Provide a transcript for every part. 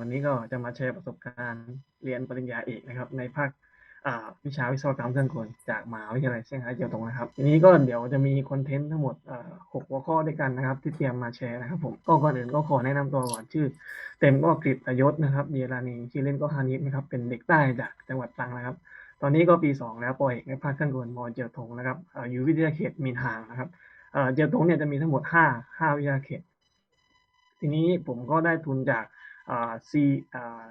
วันนี้ก็จะมาแชร์ประสบการณ์เรียนปริญญาเอกนะครับ ในภาควิชาวิศวกรรมเครื่องกลจากมหาวิทยาลัยเซี่ยงไฮ้เจียวตงนะครับทีนี้ก็เดี๋ยวจะมีคอนเทนต์ทั้งหมดหกหัวข้อด้วยกันนะครับ ที่เตรียมมาแชร์นะครับผมก็ก่อนอื่นก็ขอแนะนำตัวก่อนชื่อ เต็มก็กฤษยศนะครับเยรานีชื่อเล่นก็ฮานิฟนะครับเป็นเด็กใต้จากจังหวัดตรังนะครับ ตอนนี้ก็ปีสองแล้วปล่อยในภาคเครื่องกลมอเจียวตงนะครับอยู่วิทยาเขตมีนหางนะครับเจียวตงเนี่ยจะมีทั้งหมดห้าห้าวิทยาเขต ทีนี้ผมก็ได้ทุนจาก C อ่า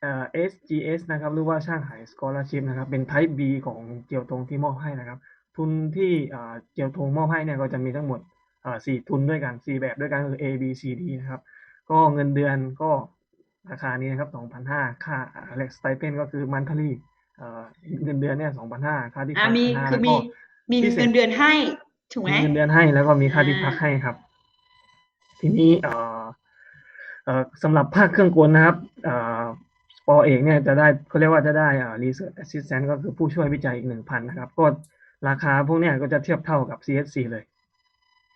เอ่อ SGS นะครับหรือว่าช่างหาย scholarship นะครับเป็น type B ของเจียวตงที่มอบให้นะครับ ทุนที่อ่าเจียวตงมอบให้เนี่ยก็จะมีทั้งหมดอ่าสี่ทุนด้วยกันสี่แบบด้วยกันคือ A B C D นะครับ ก็เงินเดือนก็ราคานี้นะครับ2,500ค่าอะไรสไตเปนก็คือ monthly เอ่อเงินเดือนเนี่ย2,500ค่าที่อ่าพักมี1,500คือแล้วมีก็มีพิเศษเงินเดือนให้ถูกไหมมีเงินเดือนให้แล้วก็มีค่าที่อ่าพักให้ครับ ทีนี้เอ่อเอ่อ สำหรับภาคเครื่องกลนะครับอปอเอกเนี่ยจะได้เขาเรียกว่าจะได้ research assistant ก็คือผู้ช่วยวิจัยอีกหนึ่งพันนะครับ ก็ราคาพวกเนี้ยก็จะเทียบเท่ากับ CSC เลย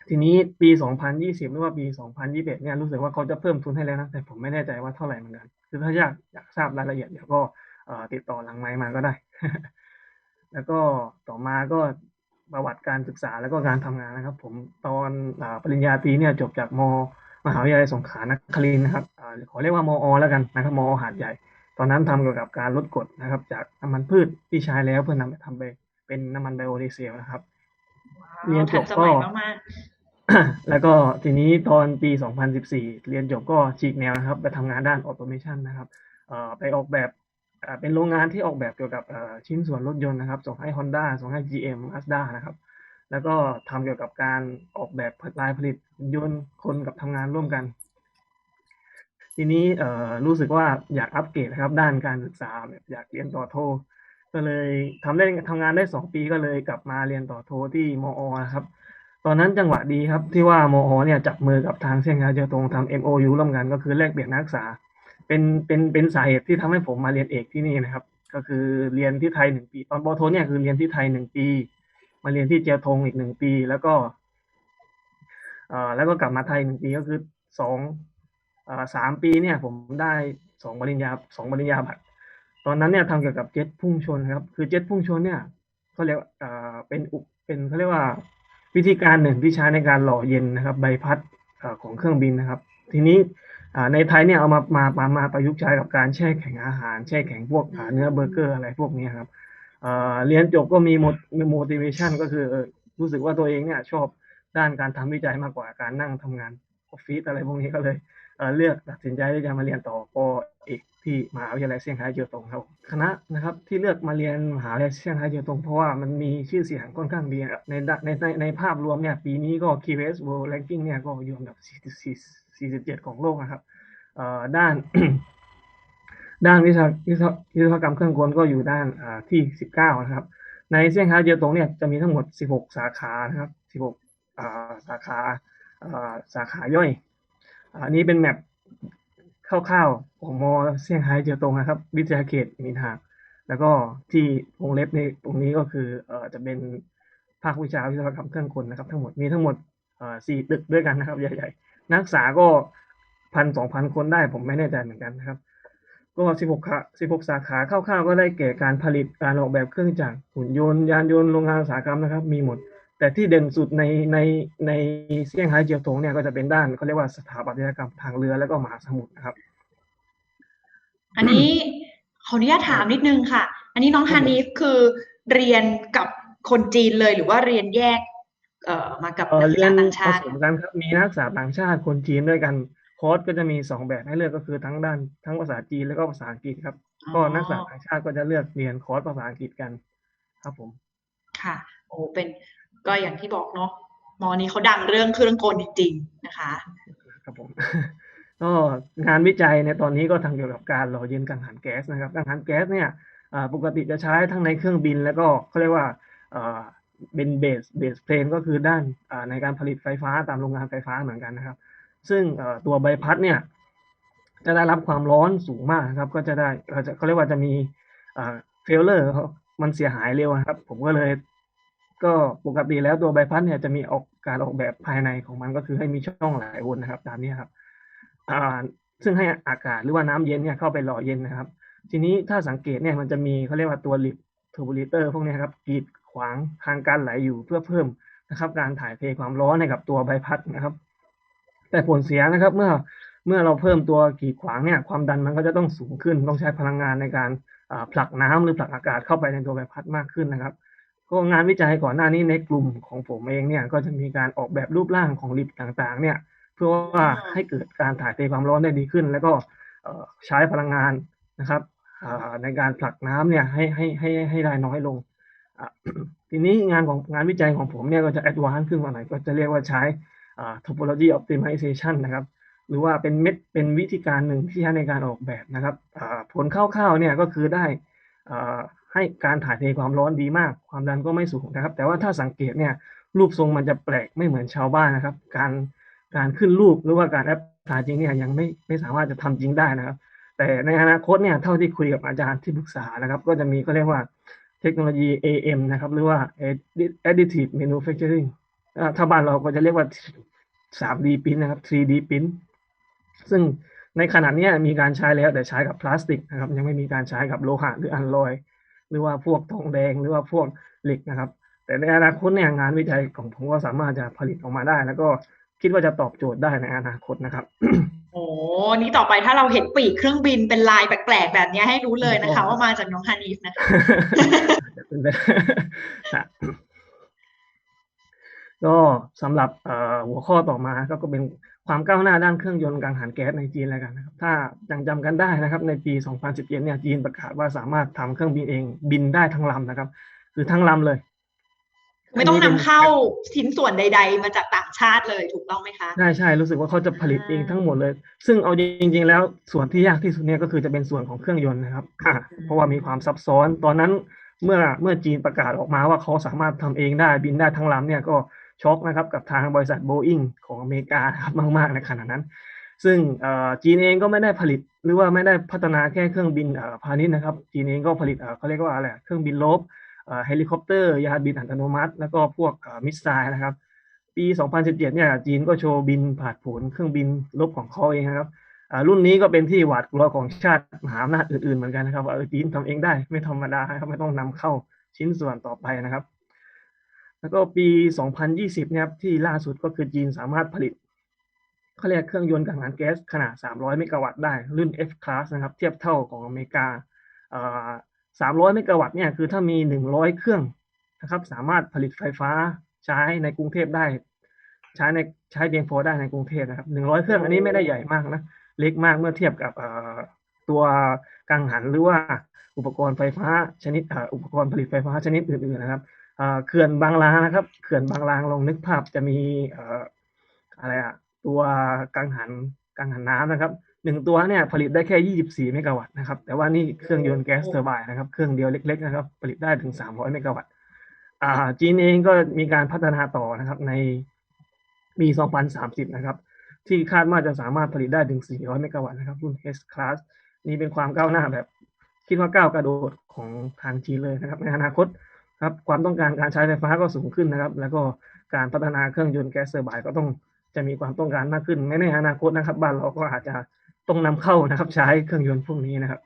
ทีนี้ปี 2020 หรือว่าปี 2021 เนี่ยรู้สึกว่าเขาจะเพิ่มทุนให้แล้วนะ แต่ผมไม่แน่ใจว่าเท่าไหร่เหมือนกัน คือถ้าอยากอยากทราบรายละเอียดเดี๋ยวก็ติดต่อหลังไมค์มาก็ได้ แล้วก็ต่อมาก็ประวัติการศึกษาแล้วก็การทำงานนะครับ ผมตอนอปริญญาตรีเนี่ยจบจากม มหาวิทยาลัยสงขลานครินทร์นะครับอ่าขอเรียกว่ามอ แล้วกันนะครับมอหาดใหญ่ ตอนนั้นทำเกี่ยวกับการลดกรดนะครับ จากน้ำมันพืชที่ใช้แล้วเพื่อนำไปทำไปเป็นน้ำมันไบโอดีเซลนะครับเรียนจบทันสก็มัยมากแล้วก็ทีนี้ตอนปี 2014 เรียนจบก็ฉีกแนวนะครับ ไปทำงานด้านออโตเมชันนะครับเอ่อไปออกแบบเอ่อเป็นโรงงานที่ออกแบบเกี่ยวกับเอ่อชิ้นส่วนรถยนต์นะครับ ส่งให้ Honda ส่งให้ GM Mazda นะครับ แล้วก็ทำเกี่ยวกับการออกแบบลายผลิตยนต์คนกับทำงานร่วมกัน ทีนี้เอ่อรู้สึกว่าอยากอัปเกรดนะครับ ด้านการศึกษาแบบอยากเรียนต่อโท ก็เลยทำได้ทำงานได้สองปีก็เลยกลับมาเรียนต่อโทที่มอครับ ตอนนั้นจังหวะดีครับ ที่ว่ามอเนี่ยจับมือกับทางเซี่ยงไฮ้เจียวตงทำ MOU ร่วมกันก็คือแลกเปลี่ยนนักศึกษา เป็นเป็นเป็นสาเหตุที่ทำให้ผมมาเรียนเอกที่นี่นะครับ ก็คือเรียนที่ไทยหนึ่งปี ตอนปโทเนี่ยคือเรียนที่ไทยหนึ่งปี มาเรียนที่เจียวตงอีกหนึ่งปี แล้วก็เอ่อแล้วก็กลับมาไทยหนึ่งปีก็คือสองเอ่อสามปีเนี่ย ผมได้สองปริญญาสองปริญญาบัตรตอนนั้นเนี่ยทำเกี่ยวกับเจ็ตพุ่งชนครับ คือเจ็ตพุ่งชนเนี่ยเขาเรียกว่าเอ่อเป็นอุเป็นเขาเรียกว่าวิธีการหนึ่งที่ใช้ในการหล่อเย็นนะครับ ใบพัดอของเครื่องบินนะครับ ทีนี้ในไทยเนี่ยเอามามามามาประยุกต์ใช้กับการแช่แข็งอาหาร แช่แข็งพวกเนื้อเบอร์เกอร์อะไรพวกนี้ครับ เรียนจบก็มีมี motivation ก็คือรู้สึกว่าตัวเองเนี่ยชอบด้านการทำวิจัยมากกว่าการนั่งทำงานออฟฟิศอะไรพวกนี้ก็เลยเลือกตัดสินใจที่จะมาเรียนต่อปอเอกที่มหาวิทยาลัยเซี่ยงไฮ้เจียวตงครับคณะนะครับที่เลือกมาเรียนมหาวิทยาลัยเซี่ยงไฮ้เจียวตงเพราะว่ามันมีชื่อเสียงค่อนข้างดีในในในในภาพรวมเนี่ยปีนี้ก็ QS World Ranking เนี่ยก็อยู่อันดับ44 47ของโลกนะครับด้าน ด้านวิศววิศวกรรมเครื่องกลก็อยู่ด้านอ่าที่ 19 นะครับ ในเซี่ยงไฮ้เจียวตงเนี่ยจะมีทั้งหมด 16 สาขานะครับ 16 สาขาอ่าสาขาย่อยอันนี้เป็นแมปคร่าวๆของมอเซี่ยงไฮ้เจียวตงนะครับ วิทยาเขตมินหางแล้วก็ที่วงเล็บในตรงนี้ก็คือเอ่อจะเป็นภาควิชาวิศวกรรมเครื่องกลนะครับ ทั้งหมดมีทั้งหมดเอ่อสี่ตึกด้วยกันนะครับ ใหญ่ ๆ นักศึกษาก็พันสองพันคนได้ผมไม่แน่ใจเหมือนกันนะครับ ก็สิบหกขาสิบหกสาขาคร่าวๆก็ได้แก่การผลิตการออกแบบเครื่องจักรหุ่นยนต์ยานยนต์โรงงานอุตสาหกรรมนะครับ มีหมด แต่ที่เด่นสุดในในในเซี่ยงไฮ้เจียวตงเนี่ยก็จะเป็นด้านเขาเรียกว่าสถาปัตยกรรมทางเรือแล้วก็มหาสมุทรนะครับๆอันนี้ขออนุญาตถามนิดนึงค่ะ อันนี้น้องครัฮาบผมนิฟคือเรียนกับคนจีนเลยหรือว่าเรียนแยก เอ่อมากับเอ่อนักศึกเรียษานต่างผชาติสมกันครับมีนักศึกษาต่างชาติคนจีนด้วยกัน คอร์สก็จะมีสองแบบให้เลือกก็คือทั้งด้านทั้งภาษาจีนแล้วก็ภาษาอังกฤษครับ ก็นักศึกษาต่างชาติก็จะเลือกเรียนคอร์สภาษาอังกฤษกัน ครับผม ค่ะ โอ้เป็นก็อย่างที่บอกเนาะมอนี้เขาดังเรื่องเครื่องกลจริงๆนะคะ ครับผมก็งานวิจัยในตอนนี้ก็ทำเกี่ยวกับการหล่อเย็นกังหันแก๊สนะครับกังหันแก๊สเนี่ยอ่าปกติจะใช้ทั้งในเครื่องบินแล้วก็เขาเรียกว่าอ่าเป็นเบสเบสเพลนก็คือด้านอ่าในการผลิตไฟฟ้าตามโรงงานไฟฟ้าเหมือนกันนะครับ ซึ่งตัวใบพัดเนี่ยจะได้รับความร้อนสูงมากครับ ก็จะได้เขาเรียกว่าจะมีเฟลเลอร์มันเสียหายเร็วนะครับ ผมก็เลย ก็ปกติแล้วตัวใบพัดเนี่ยจะมีออกการออกแบบภายในของมันก็คือให้มีช่องหลายวนนะครับ ตามนี้ครับซึ่งให้อากาศหรือว่าน้ำเย็นเนี่ยเข้าไปหล่อเย็นนะครับ ทีนี้ถ้าสังเกตเนี่ยมันจะมีเขาเรียกว่าตัวลิปทอร์โบลิเตอร์พวกนี้ครับกีดขวางทางการไหลอยู่เพื่อเพิ่มนะครับ การถ่ายเทความร้อนให้กับตัวใบพัดนะครับ แต่ผลเสียนะครับ เมื่อเมื่อเราเพิ่มตัวกีดขวางเนี่ยความดันมันก็จะต้องสูงขึ้น ต้องใช้พลังงานในการผลักน้ำหรือผลักอากาศเข้าไปในตัวใบพัดมากขึ้นนะครับ ก็งานวิจัยก่อนหน้านี้ในกลุ่มของผมเองเนี่ยก็จะมีการออกแบบรูปร่างของลิฟต์ต่างๆ เนี่ย เพื่อว่าให้เกิดการถ่ายเทความร้อนได้ดีขึ้น แล้วก็ใช้พลังงานนะครับในการผลักน้ำเนี่ยให้ให้ให้ให้ได้น้อยลงทีนี้งานของงานวิจัยของผมเนี่ยก็จะแอดวานซ์ขึ้นมาหน่อยก็จะเรียกว่าใช้ topology optimization นะครับหรือว่าเป็นเม็ดเป็นวิธีการหนึ่งที่ใช้ในการออกแบบนะครับผลคร่าวๆเนี่ยก็คือได้ให้การถ่ายเทความร้อนดีมาก ความดันก็ไม่สูงนะครับ แต่ว่าถ้าสังเกตเนี่ยรูปทรงมันจะแปลกไม่เหมือนชาวบ้านนะครับ การการขึ้นรูปหรือว่าการแอปพลายจริงเนี่ยยังไม่ไม่สามารถจะทำจริงได้นะครับ แต่ในอนาคตเนี่ยเท่าที่คุยกับอาจารย์ที่ปรึกษานะครับ ก็จะมีก็เรียกว่าเทคโนโลยี AM นะครับหรือว่า additive manufacturing ถ้าบ้านเราก็จะเรียกว่า 3D print นะครับ 3D print ซึ่งในขณะเนี้ยมีการใช้แล้วแต่ใช้กับพลาสติกนะครับ ยังไม่มีการใช้กับโลหะหรืออัลลอย หรือว่าพวกทองแดงหรือว่าพวกเหล็กนะครับ แต่ในอนาคตเนี่ยงานวิจัยของผมก็สามารถจะผลิตออกมาได้ แล้วก็คิดว่าจะตอบโจทย์ได้ในอนาคตนะครับโอ้นี่ต่อไปถ้าเราเห็นปีกเครื่องบินเป็นลายแปลกๆแบบนี้ให้รู้เลยนะคะอ๋อว่ามาจากน้องฮานีฟนะคะ ก็สำหรับเอ่อหัวข้อต่อมาก็ก็เป็นความก้าวหน้าด้านเครื่องยนต์กังหันแก๊สในจีนแล้วกันนะครับ ถ้ายังจำกันได้นะครับ ในปี 2017เนี่ยจีนประกาศว่าสามารถทำเครื่องบินเองบินได้ทั้งลำนะครับ คือทั้งลำเลย ไม่ต้องนนำนี้ป็เข้าชิ้นส่วนใด ๆ มาจากต่างชาติเลยถูกต้องไหมคะใช่ใช่รู้สึกว่าเขาจะผลิตอ่าเองทั้งหมดเลย ซึ่งเอาจริง ๆ แล้วส่วนที่ยากที่สุดเนี่ยก็คือจะเป็นส่วนของเครื่องยนต์นะครับอ่าเพราะว่ามีความซับซ้อนตอนนั้นเมื่อเมื่อจีนประกาศออกมาว่าเขาสามารถทำเองได้บินได้ทั้งลำเนี่ยก็ ช็อกนะครับกับทางบริษัทโบอิงของอเมริกาครับมากๆในขณะนั้น ซึ่งจีนเองก็ไม่ได้ผลิต หรือว่าไม่ได้พัฒนาแค่เครื่องบินพาณิชย์นะครับ จีนเองก็ผลิตเขาเรียกว่าอะไรเครื่องบินรบเฮลิคอปเตอร์ยานบินอัตโนมัติ แล้วก็พวกมิสไซล์นะครับ ปี 2017 เนี่ยจีนก็โชว์บินผ่านผลเครื่องบินรบของเขาเองนะครับรุ่นนี้ก็เป็นที่หวาดกลัวของชาติมหาอำนาจอื่นๆเหมือนกันนะครับว่าจีนทำเองได้ไม่ธรรมดาครับไม่ต้องนำเข้าชิ้นส่วนต่อไปนะครับ แล้วก็ปี 2020นี่ยครับที่ล่าสุดก็คือจีนสามารถผลิตเขาเรียกเครื่องยนต์กังหันแก๊สขนาด 300 เมกะวัตต์ได้ รุ่น F class นะครับ เทียบเท่าของอเมริกาเอ่อ300 เมกะวัตต์เนี่ยคือถ้ามี 100 เครื่องนะครับสามารถผลิตไฟฟ้าใช้ในกรุงเทพได้ ใช้ในใช้เพียงพอได้ในกรุงเทพนะครับ 100 เครื่องอันนี้ไม่ได้ใหญ่มากนะ เล็กมากเมื่อเทียบกับตัวกังหันหรือว่าอุปกรณ์ไฟฟ้าชนิดอุปกรณ์ผลิตไฟฟ้าชนิดอื่นๆนะครับ เขื่อนบางลางนะครับ เขื่อนบางลางลองนึกภาพจะมีเอ่ออะไรอะตัวกังหันกังหันน้ำนะครับหนึ่งตัวเนี่ยผลิตได้แค่ 24 เมกะวัตต์นะครับ แต่ว่านี่เครื่องยนต์แก๊สเทอร์ไบน์นะครับ เครื่องเดียวเล็ก ๆ นะครับ ผลิตได้ถึง 300 เมกะวัตต์อ่า จีนเองก็มีการพัฒนาต่อนะครับ ในปี 2030 นะครับ ที่คาดว่าจะสามารถผลิตได้ถึง 400 เมกะวัตต์นะครับ รุ่น H class นี่เป็นความก้าวหน้าแบบ คิดว่าก้าวกระโดดของทางจีนเลยนะครับ ในอนาคต ครับความต้องการการใช้ไฟฟ้าก็สูงขึ้นนะครับ แล้วก็การพัฒนาเครื่องยนต์แก๊สเทอร์ไบน์ก็ต้องจะมีความต้องการมากขึ้นไม่ในอนาคตนะครับ บ้านเราก็อาจจะต้องนำเข้านะครับ ใช้เครื่องยนต์พวกนี้นะครับ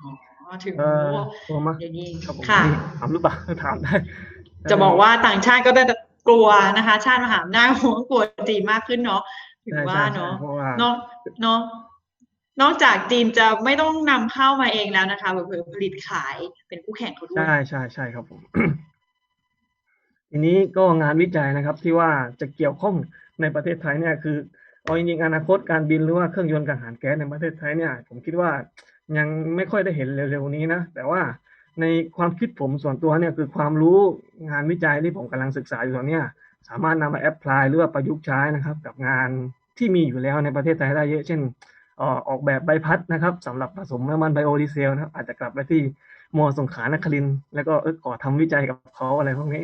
อ๋อถึงเออตัวมาอย่างนี้ครับผมค่ะถามหรือเปล่าถามได้ จะบอกว่าต่างชาติก็จะกลัวนะคะ ชาติมหาอำนาจเขาก็กลัวจีนมากขึ้นเนาะถึงใช่ว่าใช่เนาะเพราะว่านอกเนาะ นอกจากจีนจะไม่ต้องนำเข้ามาเองแล้วนะคะเผื่อผลิตขายเป็นคู่แข่งเขาด้วยใช่ใช่ใช่ครับผมทีนี้ก็งานวิจัยนะครับ ที่ว่าจะเกี่ยวข้องในประเทศไทยเนี่ยคือเอาจริงๆอนาคตการบินหรือว่าเครื่องยนต์กังหันแก๊สในประเทศไทยเนี่ย ผมคิดว่ายังไม่ค่อยได้เห็นเร็วๆนี้นะแต่ว่าในความคิดผมส่วนตัวเนี่ยคือความรู้งานวิจัยที่ผมกำลังศึกษาอยู่ตอนนี้สามารถนำมาแอพพลายหรือว่าประยุกต์ใช้นะครับ กับงานที่มีอยู่แล้วในประเทศไทยได้เยอะเช่น อ่อออกแบบใบพัดนะครับสำหรับผสมน้ำมันไบโอดีเซลนะครับ อาจจะกลับไปที่มอสงขลานครินทร์แล้วก็เออก่อทำวิจัยกับเขาอะไรพวกนี้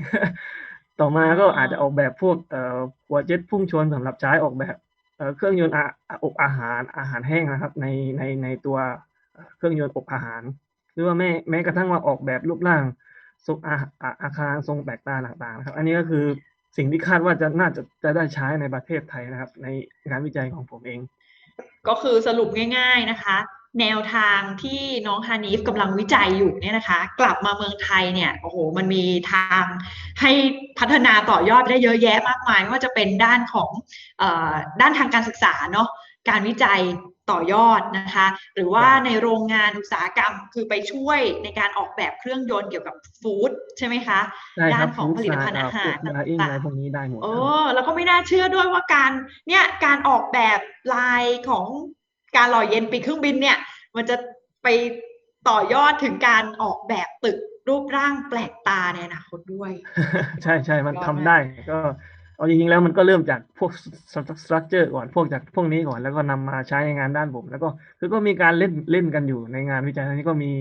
ต่อมาก็อาจจะออกแบบพวกเอ่อหัวเจ็ตพุ่งชนสำหรับใช้ออกแบบเอ่อเครื่องยนต์อาอบอาหารอาหารแห้งนะครับ ในในในตัวเอ่อเครื่องยนต์อบอาหาร หรือว่าแม้แม้กระทั่งว่าออกแบบรูปร่างทรงอาอาอาคารทรงแปลกตาต่างๆนะครับ อันนี้ก็คือสิ่งที่คาดว่าจะน่าจะจะได้ใช้ในประเทศไทยนะครับ ในงานวิจัยของผมเอง ก็คือสรุปง่าย ๆนะคะ แนวทางที่น้องฮานิฟกำลังวิจัยอยู่เนี่ยนะคะ กลับมาเมืองไทยเนี่ยโอ้โหมันมีทางให้พัฒนาต่อยอดได้เยอะแยะมากมายว่าจะเป็นด้านของอด้านทางการศึกษาเนาะการวิจัย ต่อยอดนะคะ หรือว่าในโรงงานอุตสาหกรรมคือไปช่วยในการออกแบบเครื่องยนต์เกี่ยวกับฟู้ดใช่ไหมคะใช่คด้ารันบของฟู้ดผลิตซาภัณฑ์อ่าอาหาฟู้รดไลอิงต่าอะไรงพวกนี้ได้หมดๆโอ้ครับแล้วก็ไม่น่าเชื่อด้วยว่าการเนี่ยการออกแบบลายของการหล่อเย็นปีกเครื่องบินเนี่ยมันจะไปต่อยอดถึงการออกแบบตึกรูปร่างแปลกตาในอนาคตด้วย ใช่ใช่มันยอดทำมากได้ก็ เอาจริงๆแล้วมันก็เริ่มจากพวกสตรัคเจอร์ก่อนพวกจากพวกนี้ก่อน แล้วก็นำมาใช้ในงานด้านผม แล้วก็คือก็มีการเล่นเล่นกันอยู่ในงานวิจัยอันนี้ก็มี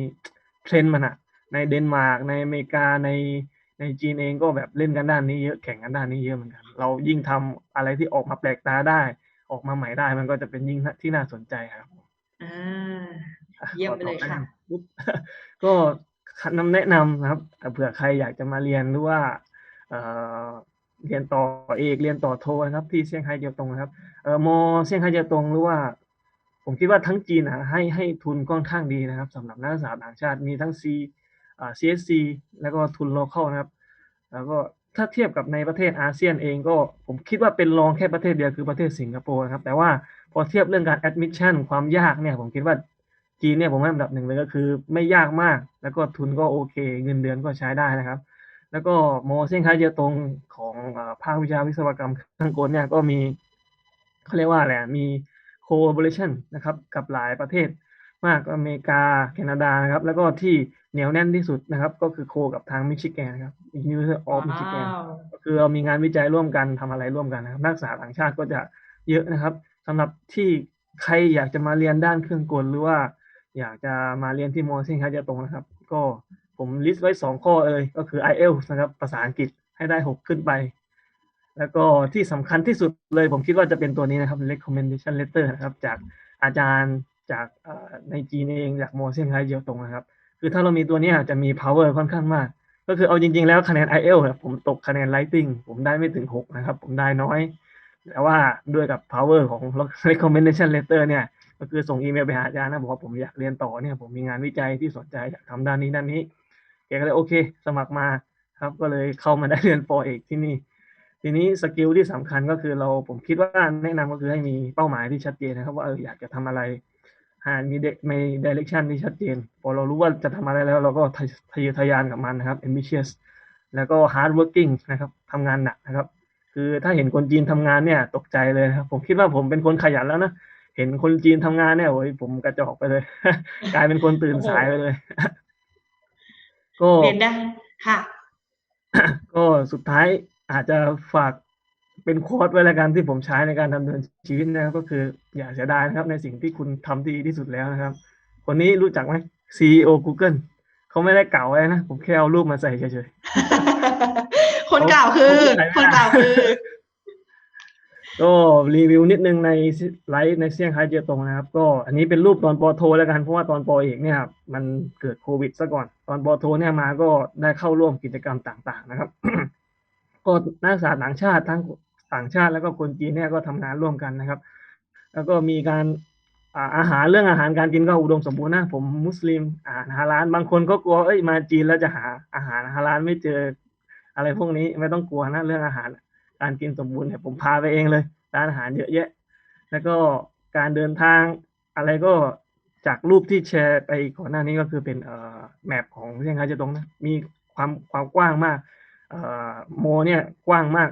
เทรนด์มันอะในเดนมาร์กในอเมริกาในในจีนเองก็แบบเล่นกันด้านนี้เยอะแข่งกันด้านนี้เยอะเหมือนกัน เรายิ่งทำอะไรที่ออกมาแปลกตาได้ ออกมาใหม่ได้มันก็จะเป็นยิ่งที่น่าสนใจครับอ่าอะเยี่ยมขอไปเลยตอบค่ะแนะนำปุ๊บก็คำแนะนำนะครับเผื่อใครอยากจะมาเรียนหรือว่า เรียนต่อเอกเรียนต่อโทนะครับ ที่เซี่ยงไฮ้เจียวตรงนะครับเอ่อมอเซี่ยงไฮ้เจียวตรงหรือว่า ผมคิดว่าทั้งจีนนะให้ให้ทุนค่อนข้างดีนะครับสำหรับนักศึกษาต่างชาติมีทั้ง C อ่า CSC แล้วก็ทุน local นะครับ แล้วก็ถ้าเทียบกับในประเทศอาเซียนเองก็ผมคิดว่าเป็นรองแค่ประเทศเดียวคือประเทศสิงคโปร์นะครับ แต่ว่าพอเทียบเรื่องการ admission ความยากเนี่ยผมคิดว่าจีนเนี่ยผมให้อันดับหนึ่งเลยก็คือไม่ยากมาก แล้วก็ทุนก็โอเค เงินเดือนก็ใช้ได้นะครับ แล้วก็มอเซี่ยงไฮ้เจียตงของอาภาควิชาวิศวกรรมเครื่องกลเนี่ยก็มีเขาเรียกว่าอะไรอะมี collaboration นะครับกับหลายประเทศมากอเมริกาแคนาดานะครับ แล้วก็ที่เหนียวแน่นที่สุดนะครับ ก็คือโคกับทางมิชิแกนนะครับ University of ว้า Michigan วก็คือเรามีงานวิจัยร่วมกันทำอะไรร่วมกันนะครับ นักศึกษาต่างชาติก็จะเยอะนะครับสำหรับที่ใครอยากจะมาเรียนด้านเครื่องกลหรือว่า อยากจะมาเรียนที่มอซิงคาจะตรงนะครับ ก็ ผมลิสต์ไว้สองข้อเลยก็คือ IELTS นะครับภาษาอังกฤษให้ได้หกขึ้นไป แล้วก็ที่สำคัญที่สุดเลยผมคิดว่าจะเป็นตัวนี้นะครับ recommendation letter นะครับจากอาจารย์จากในจีนเองจากมอเซียงไฮเจียวตงนะครับ คือถ้าเรามีตัวนี้จะมี power ค่อนข้างมาก ก็คือเอาจริง ๆ แล้วคะแนน IELTS ผมตกคะแนน writing ผมได้ไม่ถึง 6 นะครับ ผมได้น้อย แต่ว่าด้วยกับ power ของ recommendation letter เนี่ยก็คือส่งอีเมลไปหาอาจารย์นะบอกว่าผมอยากเรียนต่อเนี่ยผมมีงานวิจัยที่สนใจอยากทำด้านนี้ด้านนี้ แกก็เลยโอเค สมัครมาครับ ก็เลยเข้ามาได้เรียนปอเอกที่นี่ ทีนี้สกิลที่สำคัญก็คือเราผมคิดว่าแนะนำก็คือให้มีเป้าหมายที่ชัดเจนนะครับว่าเอออยากจะทำอะไรหามีเด็กในดิเรกชันที่ชัดเจน พอเรารู้ว่าจะทำอะไรแล้ว เราก็ทะเยอทะยานกับมันนะครับ ambitious แล้วก็ hard working นะครับทำงานหนักนะครับ คือถ้าเห็นคนจีนทำงานเนี่ยตกใจเลยครับ ผมคิดว่าผมเป็นคนขยันแล้วนะเห็นคนจีนทำงานเนี่ยโอ้ยผมกระจอกไปเลย กลายเป็นคนตื่นสายไปเลย ก็เรียนได้ค่ะ ก็สุดท้ายอาจจะฝากเป็นโค้ดไว้แล้วกันที่ผมใช้ในการดำเนินชีวิตนะครับก็คืออย่าเสียดายนะครับ ในสิ่งที่คุณทำที่ดีที่สุดแล้วนะครับ คนนี้รู้จักไหม CEO Google เขาไม่ได้เก่าไว้นะ ผมแค่เอารูปมาใส่เฉยคนกล่าวคือ คนกล่าวคือๆ ก็รีวิวนิดนึงในไลฟ์ในเซี่ยงไฮ้เจียตงนะครับ ก็อันนี้เป็นรูปตอนปอโทแล้วกันเพราะว่าตอนปอเอกเนี่ยมันเกิดโควิดซะก่อน ตอนปอโทเนี่ยมาก็ได้เข้าร่วมกิจกรรมต่าง ๆ นะครับ ก็นักศึกษาต่างชาติทั้งต่างชาติแล้วก็คนจีนเนี่ยก็ทำงานร่วมกันนะครับ แล้วก็มีการอาอาหารเรื่องอาหารการกินก็อุดมสมบูรณ์นะผมมุสลิมอาหารฮาลาลบางคนก็กลัวเอ้ยมาจีนแล้วจะหาอาหารฮาลาลไม่เจออะไรพวกนี้ไม่ต้องกลัวนะเรื่องอาหาร การกินสมบูรณ์เนี่ยผมพาไปเองเลยร้านอาหารเยอะแยะ แล้วก็การเดินทางอะไรก็จากรูปที่แชร์ไปก่อนหน้านี้ก็คือเป็นเอ่อแมปของเซี่ยงไฮ้เจะตรงนะมีความความกว้างมากเอ่อโมเนี่ยกว้างมาก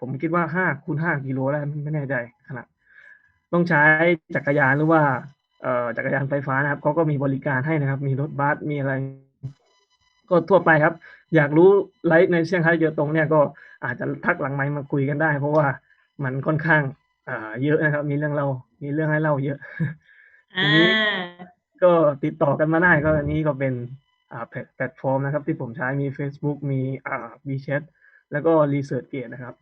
ผมคิดว่าห้าคูณห้ากิโลได้วไม่แน่ใจขนาดต้องใช้จักรยานหรือว่าเอ่อจักรยานไฟฟ้านะครับเขาก็มีบริการให้นะครับ มีรถบัสมีอะไร ก็ทั่วไปครับ อยากรู้ไลฟ์ในเซี่ยงไฮ้เจอตรงเนี่ยก็อาจจะทักหลังไมค์มาคุยกันได้ เพราะว่ามันค่อนข้างอ่าเยอะนะครับ มีเรื่องเล่ามีเรื่องให้เล่าเยอะอ่าก็ติดต่อกันมาได้ก็อันนี้ก็เป็นอ่าแพลแพลตฟอร์มนะครับ ที่ผมใช้มี Facebook มีอ่า WeChat แล้วก็ ResearchGate นะครับ